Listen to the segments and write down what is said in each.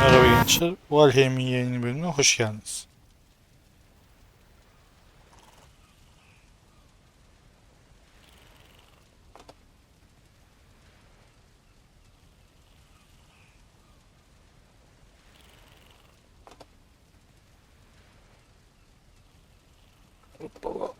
Merhaba gençler. Valheim'in yayını bölümüne hoş geldiniz. Hoppala.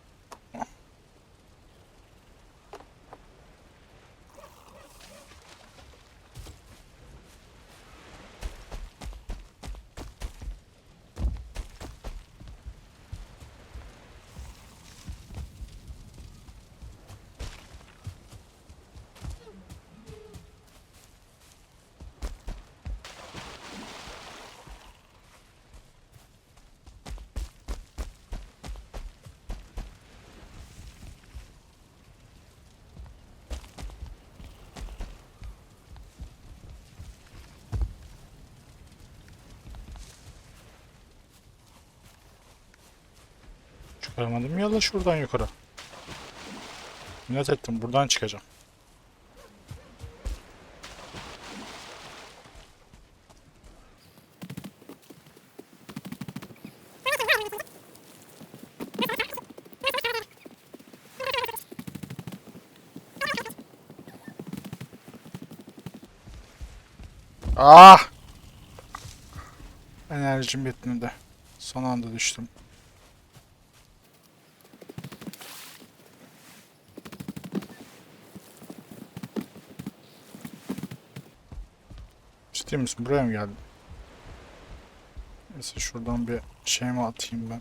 Çıkaramadım yalla şuradan yukarı. Minnet ettim buradan çıkacağım. Ah! Enerjim bitmedi. Son anda düştüm. Ciddi misin? Buraya mı geldin? Mesela şuradan bir şey mi atayım ben?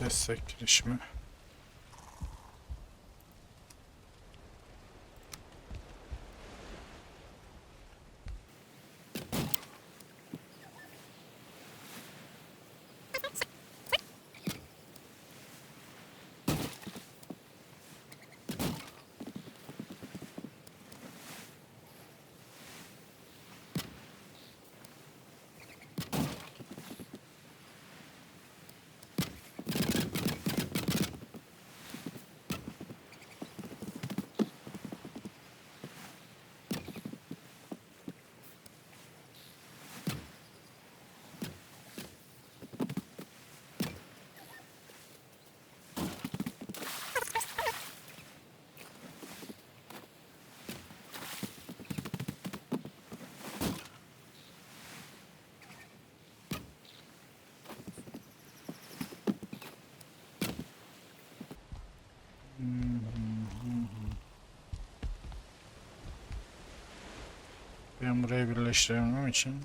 Destek girişimi. Ben buraya birleştiremem için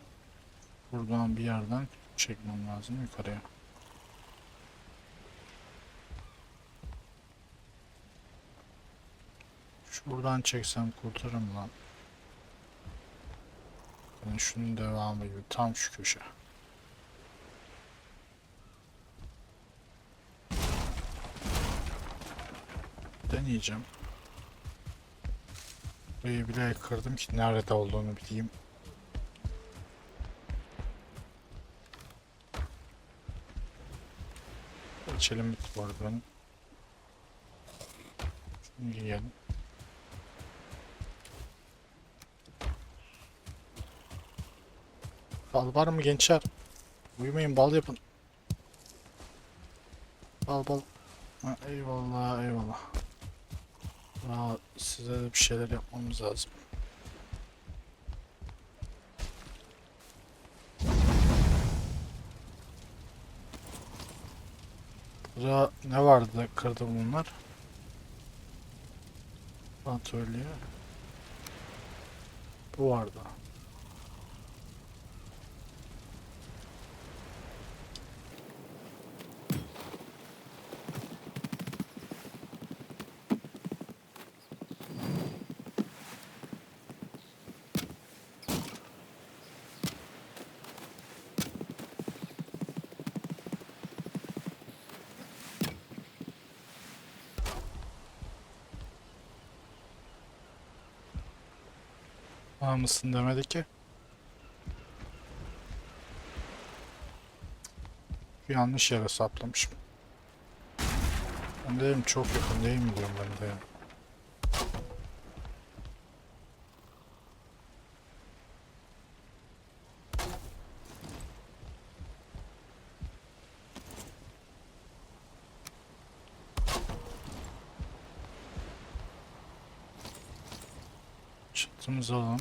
buradan bir yerden çekmem lazım yukarıya. Şuradan çeksem kurtarırım lan. Yani şunun devamı gibi tam şu köşe. Deneyeceğim. Burayı bile kırdım ki nerede olduğunu bileyim. İçelim arada benim. Şunu yiyelim. Bal var mı gençler? Uyumayın bal yapın. Bal bal. Ha, eyvallah eyvallah. Aa, size de bir şeyler yapmamız lazım. Burada ne vardı da kırdı bunlar? Atölye. Bu vardı. Var mısın demedi ki. Yanlış yere saplamışım. Ben dedim çok yakın değil mi diyorum ben de ya. Üstümüze alalım.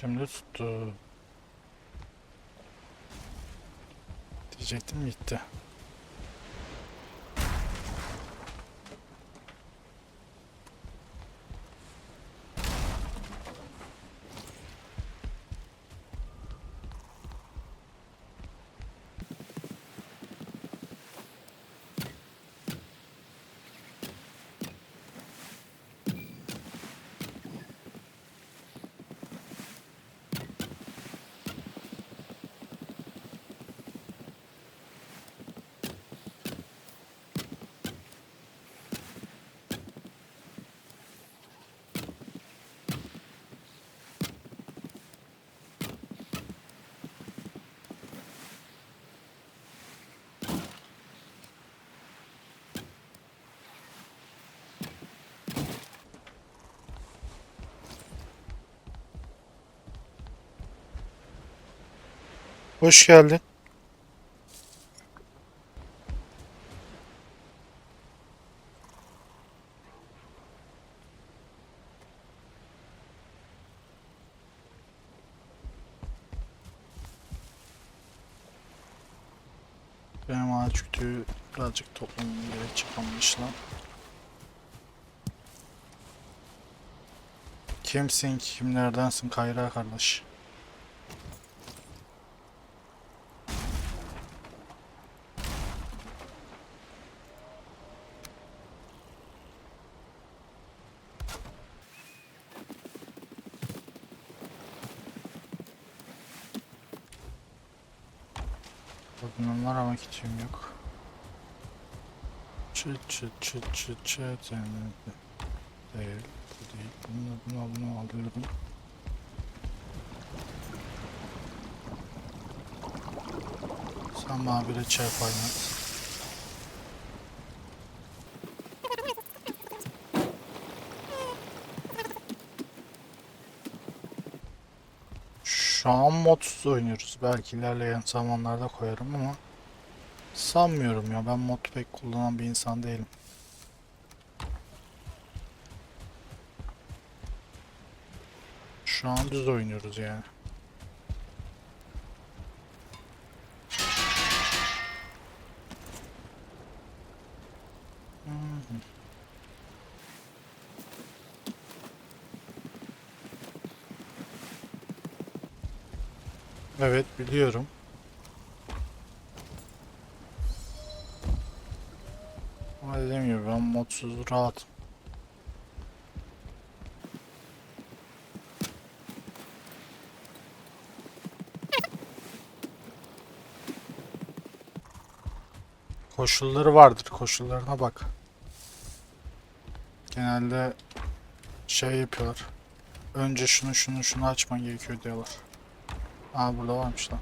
Şimdi tuttu. Diyecektim gitti. Hoş geldin. Benim ağaç kütüğü birazcık toplamam gerekecek anlaşılan. Kimsin, kimlerdensin Kayra kardeş? Bakımım var ama kitim yok. Çıt çıt yani değil, bu değil. Bunu bunu bunu alıyorum. Sen de çay kaynat. Şu an modsuz oynuyoruz. Belki ilerleyen zamanlarda koyarım ama sanmıyorum ya. Ben mod pek kullanan bir insan değilim. Şu an düz oynuyoruz yani. Evet biliyorum. Ama dediğim gibi ben modsuz rahatım. Koşulları vardır. Koşullarına bak. Genelde şey yapıyorlar. Önce şunu şunu şunu açman gerekiyor diyorlar. Aa burada varmış lan.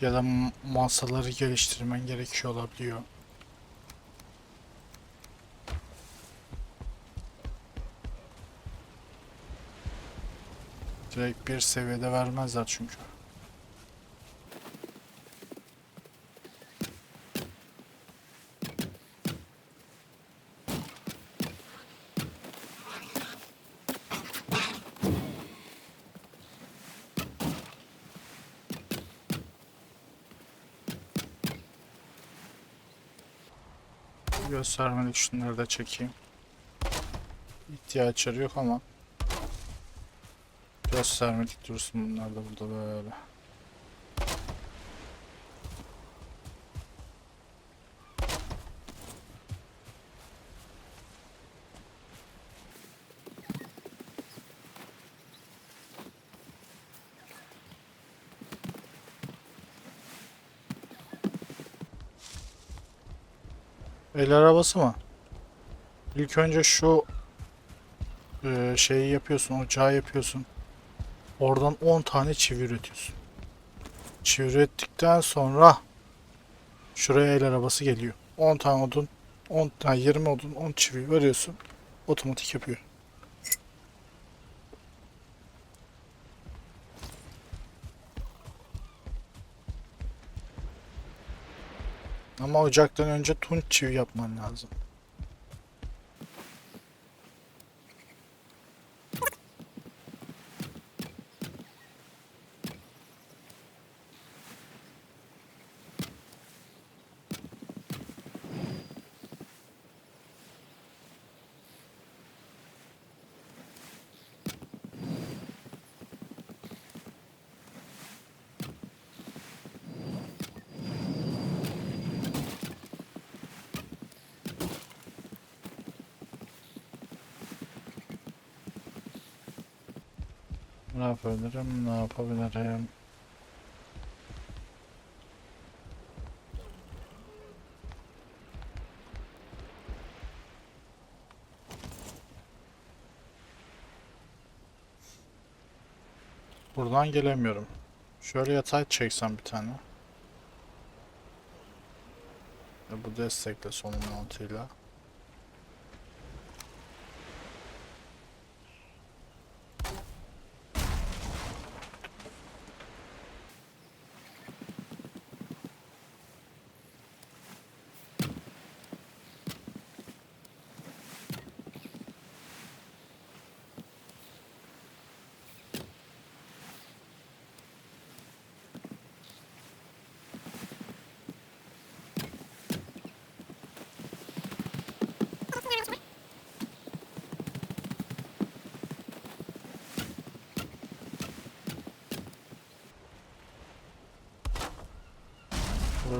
Ya da masaları geliştirmen gerekiyor olabiliyor. Direkt bir seviyede vermezler çünkü. Göstermelik şunları da çekeyim. İhtiyaçları yok ama göstermelik dursun bunlar da burada böyle. El arabası mı? İlk önce şu e, şeyi yapıyorsun, ocağı yapıyorsun. Oradan 10 tane çivi üretiyorsun. Çivi ürettikten sonra şuraya el arabası geliyor. 10 tane odun, 10 tane 20 odun, 10 çivi veriyorsun. Otomatik yapıyor. Ama ocaktan önce tunç çivi yapman lazım. Ne yapabilirim? Ne yapabilirim? Buradan gelemiyorum. Şöyle yatay çeksem bir tane. Ve bu destekle sonun mantığıyla.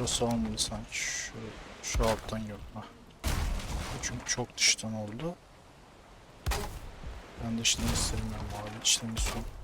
Burası olmadı sanki. Şu, şu alttan. Hah. Bu Çünkü çok dıştan oldu. Ben dıştan istemiyorum abi. İçten son.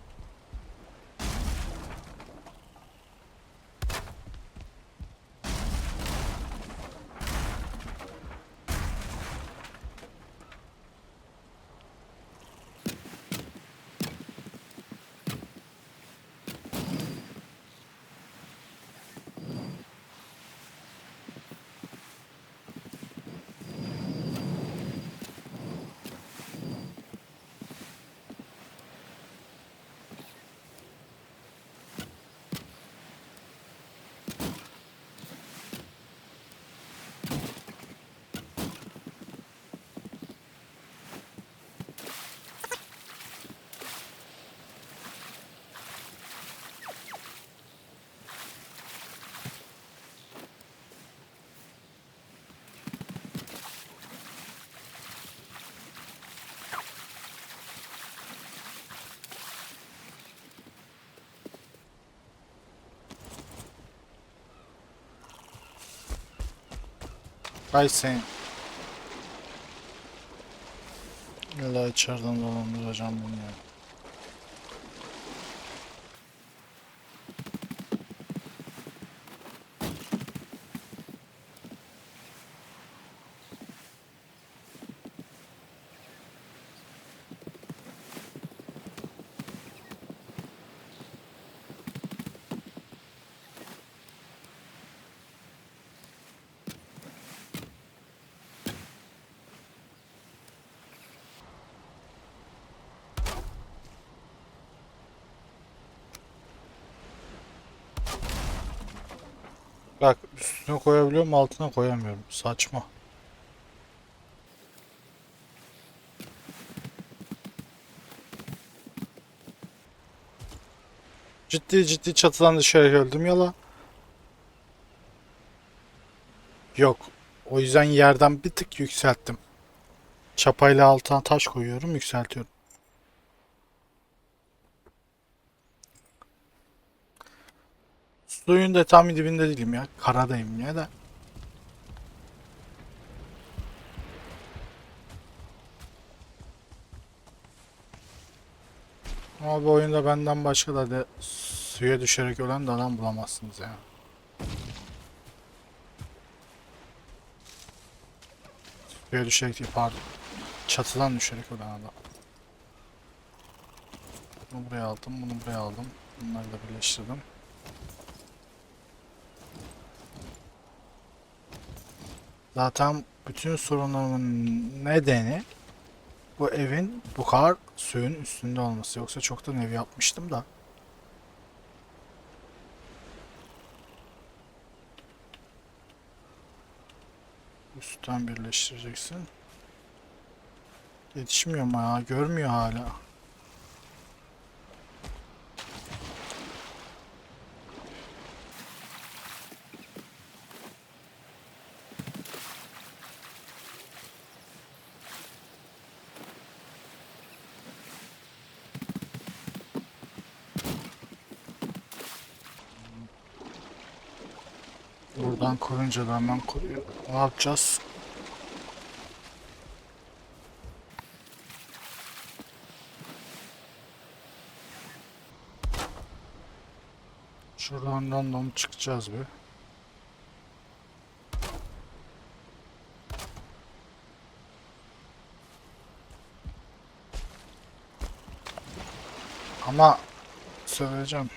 Ay sen. İlla içeriden dolandıracağım bunu ya. Bak üstüne koyabiliyorum altına koyamıyorum. Saçma. Ciddi ciddi çatıdan dışarı öldüm yala. Yok. O yüzden yerden bir tık yükselttim. Çapayla altına taş koyuyorum, yükseltiyorum. Suyun da tam dibinde değilim ya. Karadayım ya da. Ama bu oyunda benden başka da de suya düşerek ölen de adam bulamazsınız ya. Tepeye düşerek değil pardon. Çatıdan düşerek ölen adam. Bunu buraya aldım, bunu buraya aldım. Bunları da birleştirdim. Zaten bütün sorunlarımın nedeni bu evin bu kadar suyun üstünde olması. Yoksa çoktan ev yapmıştım da. Üstten birleştireceksin. Yetişmiyor mu ya? Görmüyor hala. Buradan korunca da koruyor. Ne yapacağız? Şuradan random çıkacağız bir. Ama söyleyeceğim.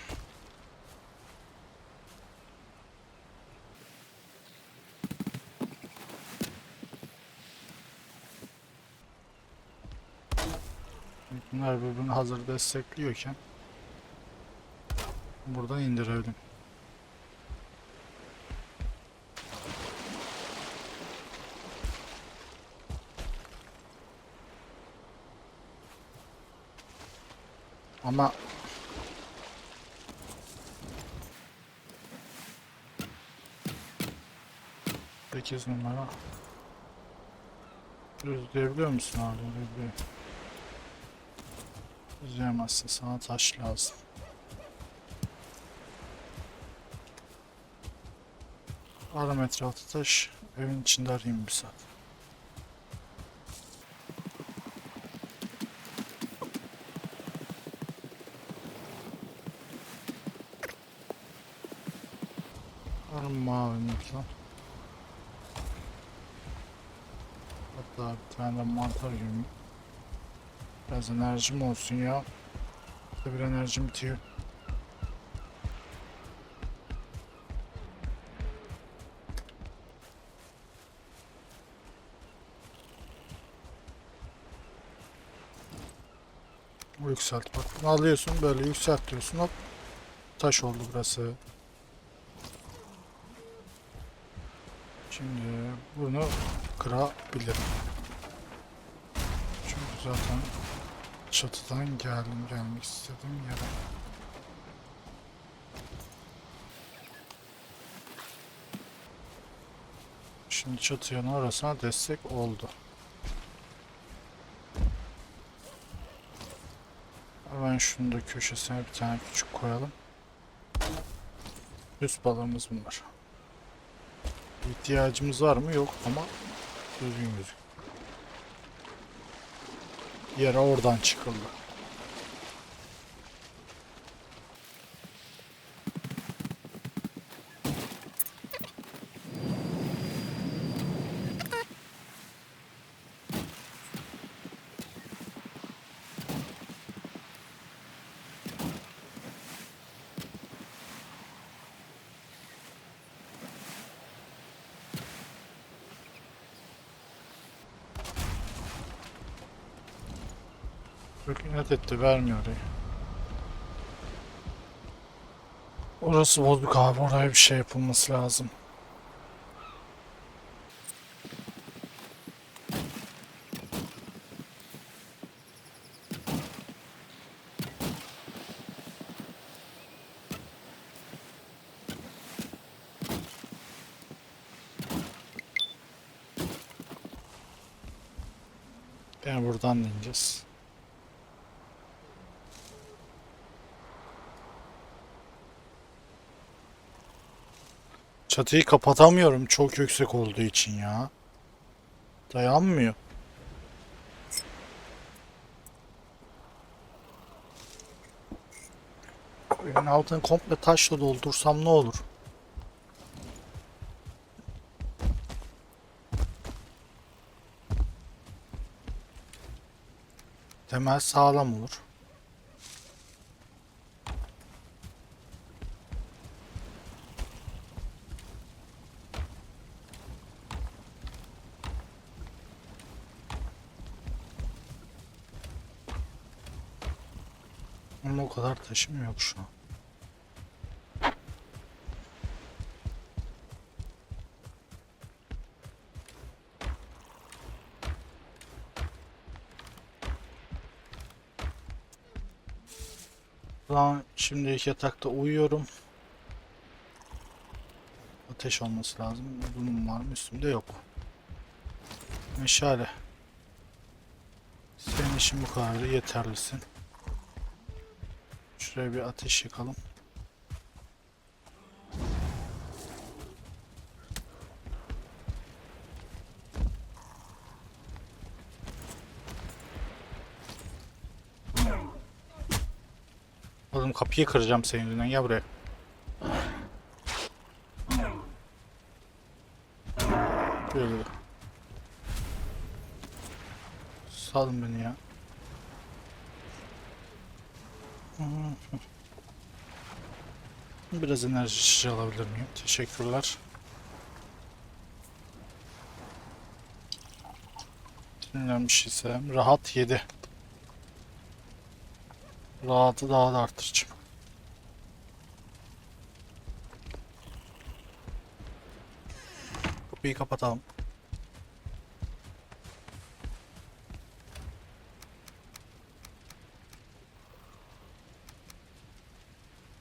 Bunlar birbirini hazır destekliyorken buradan indirelim. Ama Sekiz numara. Düzleyebiliyor musun abi? Düzleyebiliyor. Düzleyemezsin. Sana taş lazım. Arama etrafta taş. Evin içinde arayayım bir saat. Arama mavi lütfen. Hatta bir tane de mantar gibi. Biraz enerjim olsun ya. Bir enerjim bitiyor. Yükselt bak. Bunu alıyorsun böyle yükselt diyorsun hop. Taş oldu burası. Şimdi bunu kırabilirim. Çünkü zaten çatıdan geldim gelmek istedim yere. Şimdi çatının orasına destek oldu. Hemen şunu da köşesine bir tane küçük koyalım. Üst balığımız bunlar. İhtiyacımız var mı? Yok ama düzgün gözüküyor. Yere oradan çıkıldı. İnat etti vermiyor orayı. Orası bozuk abi oraya bir şey yapılması lazım. Yani buradan da ineceğiz. Çatıyı kapatamıyorum çok yüksek olduğu için ya. Dayanmıyor. Evin altını komple taşla doldursam ne olur? Temel sağlam olur. Taşım yok şu an. Lan şimdi ilk yatakta uyuyorum. Ateş olması lazım. Bunun var mı üstümde yok. Meşale. Senin işin bu kadar yeterlisin. Şuraya bir ateş yakalım. Oğlum kapıyı kıracağım senin yüzünden. Gel buraya. Böyle. Salın beni ya. Biraz enerji içici alabilir miyim? Teşekkürler. Dinlenmiş ise rahat 7. Rahatı daha da artıracağım. Kapıyı kapatalım.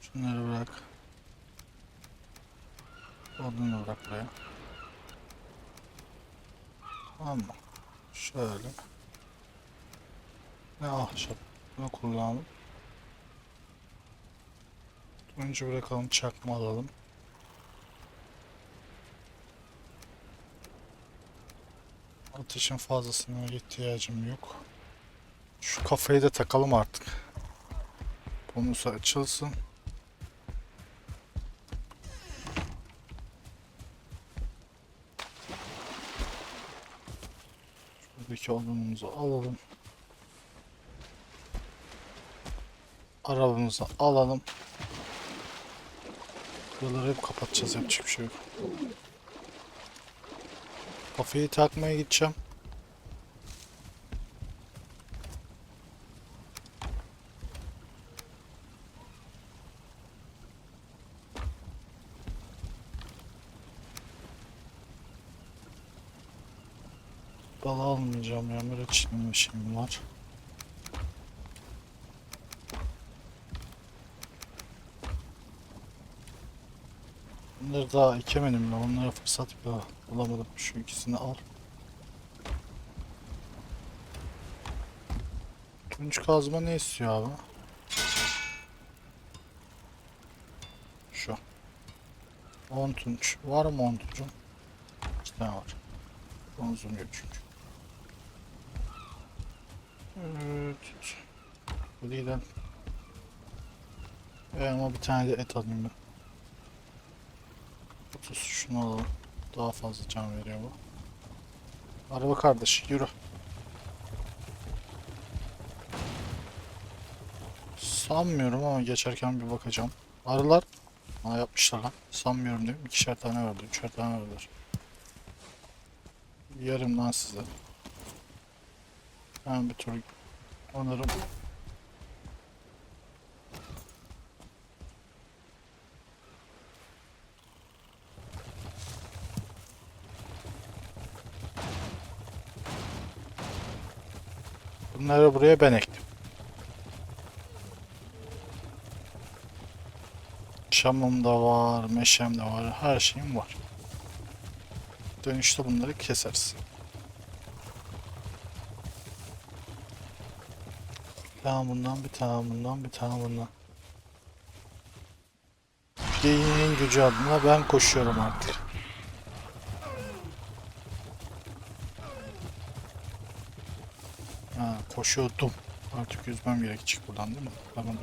Şunları bırak. Odunu bırak buraya. Tamam mı? Şöyle. Ne ahşap. Bunu kullanalım. Önce bırakalım çakma alalım. Ateşin fazlasına ihtiyacım yok. Şu kafayı da takalım artık. Bonusu açılsın. Şuradaki odunumuzu alalım. Arabamızı alalım. Buraları hep kapatacağız yapacak bir şey yok. Kafayı takmaya gideceğim. Bal almayacağım ya. Bir şeyim var. Bunları daha ekemedim ben. Onlara fırsat bile bulamadım. Şu ikisini al. Tunç kazma ne istiyor abi? Şu. 10 tunç. Var mı 10 tunçum? İki tane var. Bronzum yok çünkü. Evet. Bu değil. Ee, ama bir tane de et alayım ben. 30 şunu alalım. Daha fazla can veriyor bu. Araba kardeş yürü. Sanmıyorum ama geçerken bir bakacağım. Arılar Aa yapmışlar lan. Sanmıyorum değil mi? İkişer tane verdi, üçer tane verdiler. Yarım lan size. Ben bir tur onarım. Bunları buraya ben ektim. Şamım da var, meşem de var, her şeyim var. Dönüşte bunları keseriz. Bir tane bundan, bir tane bundan, bir tane bundan. Geyiğin gücü adına ben koşuyorum artık. Ha, koşuyordum. Artık yüzmem gerekecek buradan değil mi? Tamam.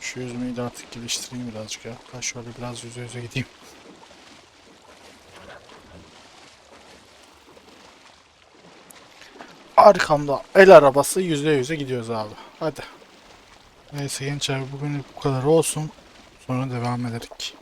Şu yüzmeyi de artık geliştireyim birazcık ya. Ben şöyle biraz yüze yüze gideyim. Arkamda el arabası yüzde yüze gidiyoruz abi. Hadi. Neyse gençler bugün bu kadar olsun. Sonra devam ederik.